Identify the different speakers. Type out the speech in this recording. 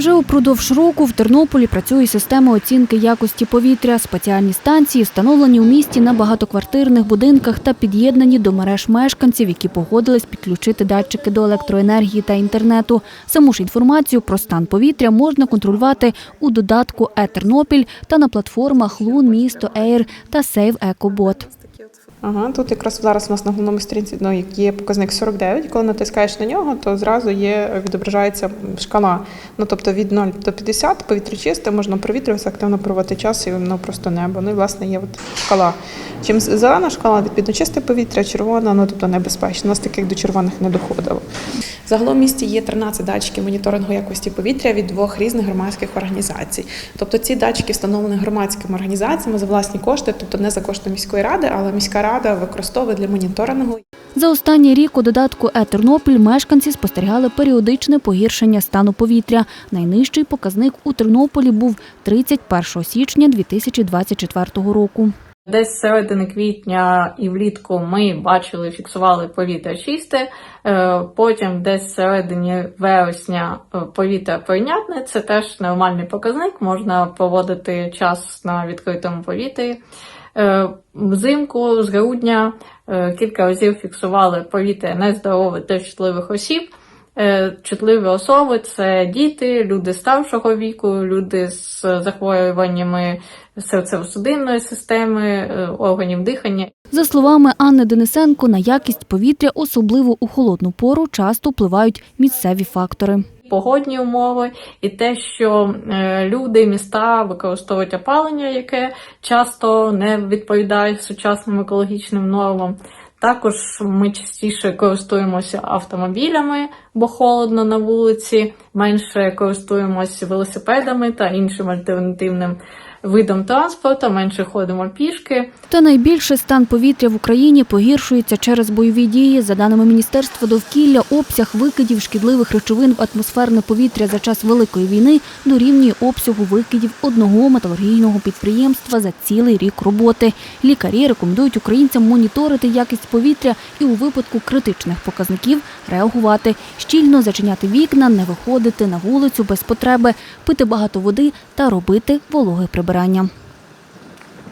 Speaker 1: Вже упродовж року в Тернополі працює система оцінки якості повітря. Спеціальні станції встановлені у місті на багатоквартирних будинках та під'єднані до мереж мешканців, які погодились підключити датчики до електроенергії та інтернету. Саму ж інформацію про стан повітря можна контролювати у додатку «Е-Тернопіль» та на платформах Лун, Місто, Ейр та Сейв Екобот.
Speaker 2: Ага, тут якраз зараз у нас на головному сторінці ну, є показник 49. Коли натискаєш на нього, то зразу є відображається шкала. Ну тобто від 0 до 50 повітря чисте, можна провітрюватися, активно проводити час і воно просто небо. Ну і власне є от шкала. Чим зелена шкала, відповідно чисте повітря, червона, ну тобто небезпечно. У нас таких до червоних не доходило. Загалом в місті є 13 датчиків моніторингу якості повітря від двох різних громадських організацій. Тобто ці датчики встановлені громадськими організаціями за власні кошти, тобто не за кошти міської ради, але міська рада використовує для моніторингу.
Speaker 1: За останній рік у додатку «Е-Тернопіль» мешканці спостерігали періодичне погіршення стану повітря. Найнижчий показник у Тернополі був 31 січня 2024 року.
Speaker 3: Десь середини квітня і влітку ми бачили, фіксували повітря чисте. Е, Потім десь середині вересня е, повітря прийнятне. Це теж нормальний показник. Можна проводити час на відкритому повітрі. Е, Взимку з грудня е, кілька разів фіксували повітря нездорове та чутливих осіб. Е, Чутливі особи це діти, люди старшого віку, люди з захворюваннями серцево-судинної системи, е, органів дихання.
Speaker 1: За словами Анни Денисенко, на якість повітря, особливо у холодну пору, часто впливають місцеві фактори.
Speaker 3: Погодні умови і те, що е, люди, міста використовують опалення, яке часто не відповідає сучасним екологічним нормам. Також ми частіше користуємося автомобілями, бо холодно на вулиці, менше користуємося велосипедами та іншим альтернативним видом транспорту, менше ходимо пішки.
Speaker 1: Та найбільше стан повітря в Україні погіршується через бойові дії. За даними Міністерства довкілля, обсяг викидів шкідливих речовин в атмосферне повітря за час Великої війни дорівнює обсягу викидів одного металургійного підприємства за цілий рік роботи. Лікарі рекомендують українцям моніторити якість повітря і у випадку критичних показників реагувати, щільно зачиняти вікна, не виходити на вулицю без потреби, пити багато води та робити вологе прибирання.